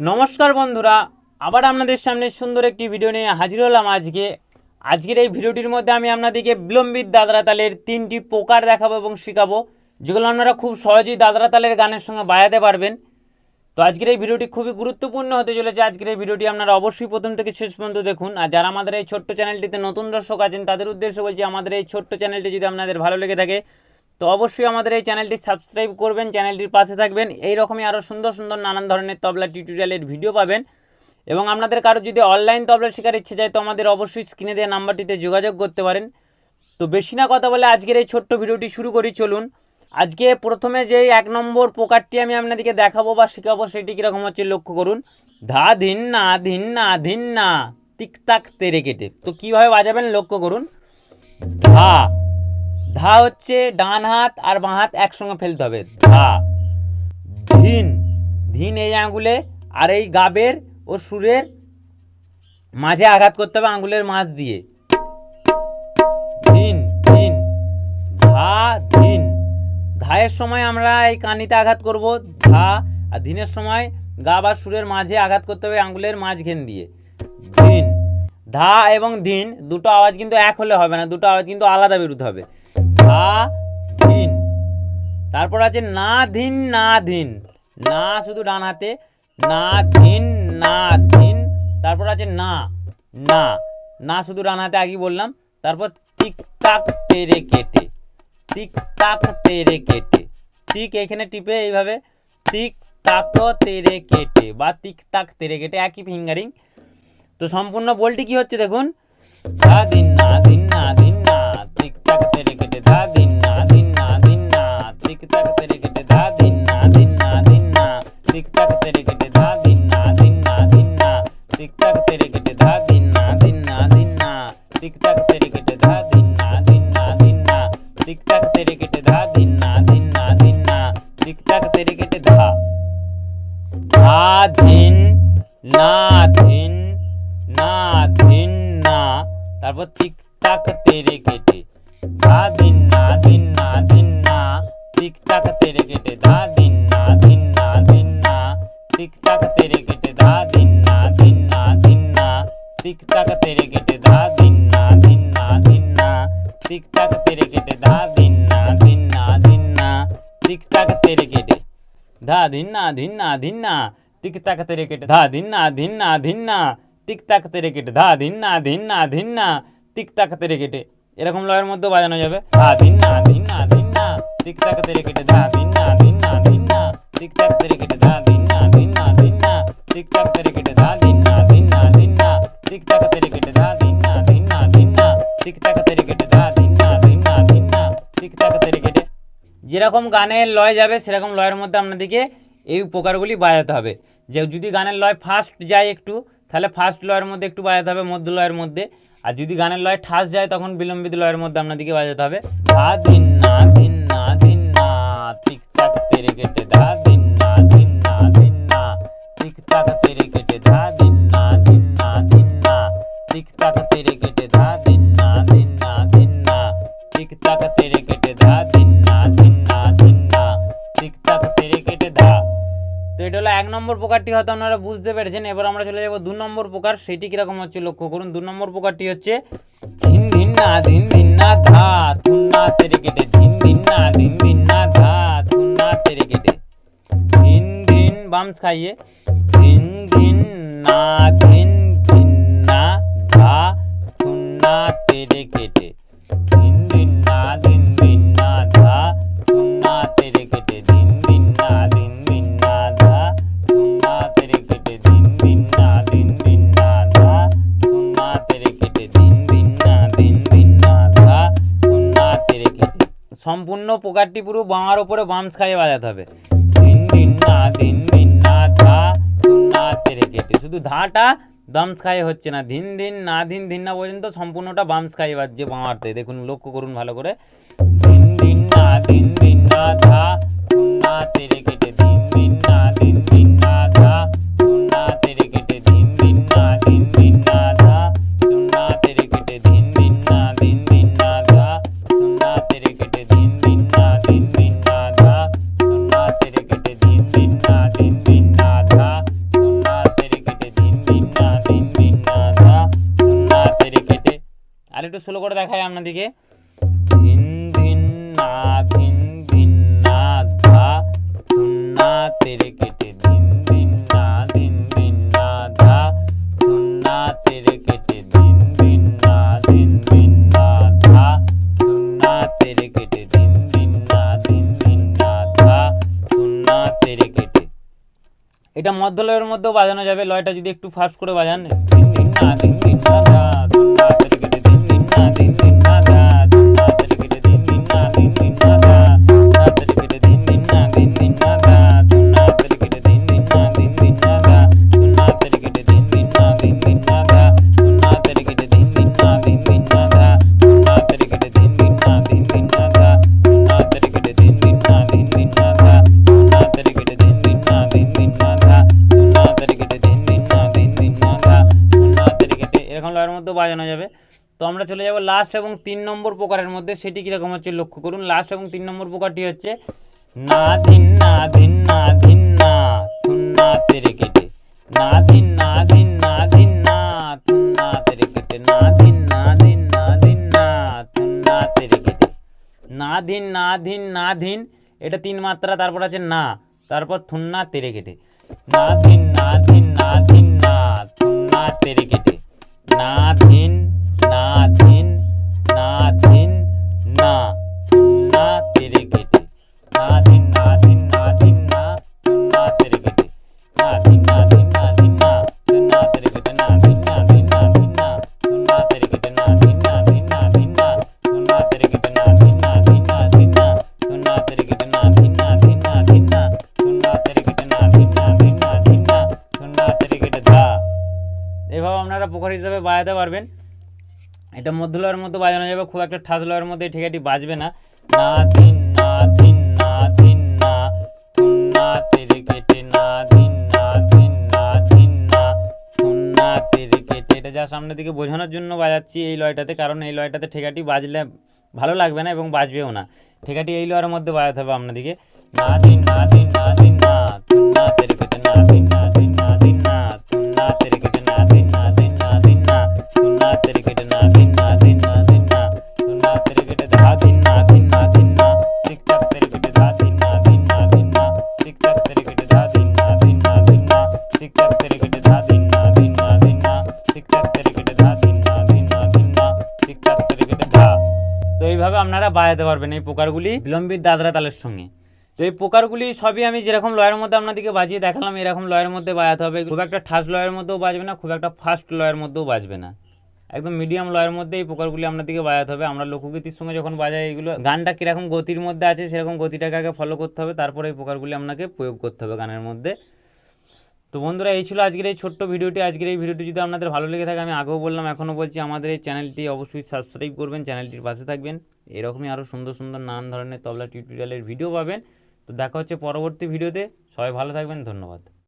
নমস্কার বন্ধুরা। আবার আপনাদের সামনে সুন্দর একটি ভিডিও নিয়ে হাজির হলাম আজকে। আজকের এই ভিডিওটির মধ্যে আমি আপনাদেরকে বিলম্বিত দাদরা তালের তিনটি প্রকার দেখাবো এবং শেখাবো, যেগুলো আপনারা খুব সহজেই দাদরা তালের গানের সঙ্গে বাজাতে পারবেন। তো আজকের এই ভিডিওটি খুবই গুরুত্বপূর্ণ হতে চলেছে। আজকের এই ভিডিওটি আপনারা অবশ্যই প্রথম থেকে শেষ পর্যন্ত দেখুন। আর যারা আমাদের এই ছোট্ট চ্যানেলটিতে নতুন দর্শক আছেন, তাদের উদ্দেশ্য বলছি, আমাদের এই ছোট্ট চ্যানেলটি যদি আপনাদের ভালো লেগে থাকে, তো অবশ্যই আমাদের এই চ্যানেলটি সাবস্ক্রাইব করবেন, চ্যানেলটির পাশে থাকবেন। এই রকমই আরও সুন্দর সুন্দর, নানান ধরনের তবলা টিউটোরিয়ালের ভিডিও পাবেন। এবং আপনাদের কারও যদি অনলাইন তবলা শেখার ইচ্ছে যায়, তো আমাদের অবশ্যই স্ক্রিনে দেওয়া নাম্বারটিতে যোগাযোগ করতে পারেন। তো বেশি না কথা বলে আজকের এই ছোট্ট ভিডিওটি শুরু করি, চলুন। আজকে প্রথমে যে এক নম্বর প্রকারটি আমি আপনাদেরকে দেখাবো বা শেখাবো, সেটি কীরকম হচ্ছে লক্ষ্য করুন। ধা ধিন না ধিন না ধিন না টিকতাক তেরে কেটে। তো কীভাবে বাজাবেন লক্ষ্য করুন। ধা ধা হচ্ছে ডান হাত আর বাঁ হাত একসঙ্গে ফেলতে হবে। ধা, ধিন ধিন এই আঙুলে আর এই গাবের ও সুরের মাঝে আঘাত করতে হবে আঙুলের মাঝ দিয়ে। ধিন ধিন, ধা, ধিন। ধায়ের সময় আমরা এই কানিতে আঘাত করব, ধা, আর ধিনের সময় গা বা সুরের মাঝে আঘাত করতে হবে আঙুলের মাঝখান দিয়ে। ধিন, ধা এবং ধিন, দুটো আওয়াজ কিন্তু এক হলে হবে না, দুটো আওয়াজ কিন্তু আলাদা বেরোতে হবে। ধা, ধিন। তারপর আছে না ধিন না ধিন। না শুধু ডান হাতে না ধিন না, ধিন। তারপর আছে না না। না শুধু ডান হাতে আগেই বললাম, তারপর তাক তেরে কেটে তাক তেরে কেটে, টিক এখানে টিপে এইভাবে, টিক তাক তেরে কেটে বা তাক তেরে কেটে একই ফিঙ্গারিং তো সম্পূর্ণ বলটি কি হচ্ছে দেখুন? ধা দিন না দিন না দিন না। টিক তাক তেরে কেটে ধা দিন না দিন না দিন না। টিক তাক তেরে কেটে ধা দিন না দিন না দিন না। টিক তাক তেরে কেটে ধিন না ধিন না। ধিন না তারপর টিক তাক তেরে কেটে। ধা দিন না দিন না। দিন না টিক তাক তেরে কেটে। ধা দিন না দিন না। দিন না টিক তাক তেরে কেটে। ধা দিন না দিন না। দিন না টিক তাক তেরে কেটে। ধা দিন না দিন না। দিন না টিক তাক তেরে কেটে। ধা দিন না দিন না। দিন না টিক তাক তেরে কেটে। ধা ধিন না ধিন না ধিন না। টিক তাক তেরে কেটে ধা ধিন না ধিন না ধিন না টিক তাক তেরে কেটে ধা ধিন না ধিন না ধিন না টিক তাক তেরে কেটে এরকম লয়ের মধ্যেও বাজানো যাবে ধা ধিন না ধিন না ধিন না টিক তাক তেরে কেটে ধা ধিন না ধিন না ধিন না টিক তাক তেরে কেটে ধা ধিন না ধিন না ধিন না টিক তাক তেরে কেটে ধা ধিন না ধিন না ধিন না টিক তাক তেরে কেটে ধা ধিন না ধিন না ধিন না টিক তাক তেরে কেটে ধা ধিন না ধিন না ধিন না টিক তাক তেরে কেটে যেরকম গানের লয় যাবে সেরকম লয়ের মধ্যে আপনাদেরকে এই উপকারগুলি বাজাতে হবে। যে যদি গানের লয় ফার্স্ট যায় একটু, তাহলে ফার্স্ট লয়ের মধ্যে একটু বাজাতে হবে, মধ্য লয়ের মধ্যে। আর যদি গানের লয় ঠাস যায়, তখন বিলম্বিত লয়ের মধ্যে আপনাদেরকে বাজাতে হবে। ধা, দিন, না দিন না দিন, না টিক তেরে, কেটে, ধা, দিন, না দিন না দিন, না টিক তেরে, কেটে দিন নম্বর প্রকারটি হয়তো আপনারা বুঝতে পেরেছেন। এবার আমরা চলে যাব দু নম্বর প্রকার। সেটি কীরকম হচ্ছে লক্ষ্য করুন। দু নম্বর প্রকারটি হচ্ছে, ধিন ধিন না ধিন ধিন না ধা তেরে কেটে। ধিন ধিন না ধিন ধিন না ধা তেরে কেটে। ধিন ধিন বামস খাইয়ে, ধিন ধিন না ধিন ধিন না ধা, থুন না তেরে কেটে। সম্পূর্ণ পোকারটি পুরো বাঁর ওপরে বামস খাইয়ে বাজাতে হবে। ধিন ধিন না ধিন ধিন না, ধা না, তেরে কেটে। শুধু ধাটা বামস খাইয়ে হচ্ছে না। দিন দিন না, দিন দিন না পর্যন্ত সম্পূর্ণটা বামস খাইয়ে বাজছে বাঁড়তে। দেখুন, লক্ষ্য করুন ভালো করে। ধিন ধিন না ধিন ধিন না, ধা না, তেরে কেটে। ধিন ধিন না ধিন ধিন না, ধা না, তেরে কেটে। ধিন স্লো করে দেখাই আপনাদেরকে ধিন ধিন না ধিন ধিন না ধা ধুন না তেরে কেটে ধিন ধিন না ধিন ধিন না ধা ধুন না তেরে কেটে ধিন ধিন না ধিন ধিন না ধা ধুন না তেরে কেটে ধিন ধিন না ধিন ধিন না ধা ধুন না তেরে কেটে এটা মধ্য লয়ের মধ্যেও বাজানো যাবে লয়টা যদি একটু ফাস্ট করে বাজান দিন দিন না দিন দিন বাজানো যাবে তো আমরা চলে যাব লাস্ট এবং তিন নম্বর প্রকারের মধ্যে সেটি কীরকম হচ্ছে লক্ষ্য করুন লাস্ট এবং তিন নম্বর প্রকারটি হচ্ছে না ধিন না ধিন না ধিন না না তেরে কেটে না ধিন না ধিন না ধিন না না তেরে কেটে না ধিন না ধিন না ধিন না না তেরে কেটে না ধিন না ধিন না ধিন এটা তিন মাত্রা তারপর আছে না তারপর থুন না তেরে কেটে না ধিন না এটা মধ্য লয়ের মধ্যে বাজানো যাবে, খুব একটা ঠাস লয়ের মধ্যে এই ঠিকাটি বাজবে না। না দিন না দিন না দিন, না থুন না তেরে কেটে, না দিন না দিন না দিন, না থুন না তেরে কেটে। এটা যা সামনের দিকে বোঝানোর জন্য বাজাচ্ছি এই লয়টাতে, কারণ এই লয়টাতে ঠেকাটি বাজলে ভালো লাগবে না এবং বাজবেও না। ঠেকাটি এই লয়ের মধ্যে বাজাতে হবে আপনাদেরকে না দিন না দিন না দিন, না থুন না তেরে বাজাতে পারবেন এই পোকারগুলি বিলম্বিত দাদরা তালের সঙ্গে। তো এই পোকারগুলি সবই আমি যেরকম লয়ের মধ্যে আপনাদেরকে বাজিয়ে দেখালাম, এরকম লয়ের মধ্যে বাজাতে হবে। খুব একটা ঠাস লয়ের মধ্যেও বাজবে না, খুব একটা ফাস্ট লয়ের মধ্যেও বাজবে না। একদম মিডিয়াম লয়ের মধ্যে এই পোকারগুলি আপনাদেরকে বাজাতে হবে। আমরা লোকগীতির সঙ্গে যখন বাজাই এগুলো, গানটা কীরকম গতির মধ্যে আছে সেরকম গতিটাকে আগে ফলো করতে হবে। তারপরে এই পোকারগুলি আপনাকে প্রয়োগ করতে হবে গানের মধ্যে। তো বন্ধুরা, এই ছিল আজকের এই ছোট্ট ভিডিওটি। আজকের এই ভিডিওটি যদি আপনাদের ভালো লেগে থাকে, আমি আগেও বললাম, এখনও বলছি আমাদের এই চ্যানেলটি অবশ্যই সাবস্ক্রাইব করবেন, চ্যানেলটির পাশে থাকবেন। এরকমই আরও সুন্দর সুন্দর নানান ধরনের তবলা টিউটোরিয়ালের ভিডিও পাবেন। তো দেখা হচ্ছে পরবর্তী ভিডিওতে। সবাই ভালো থাকবেন, ধন্যবাদ।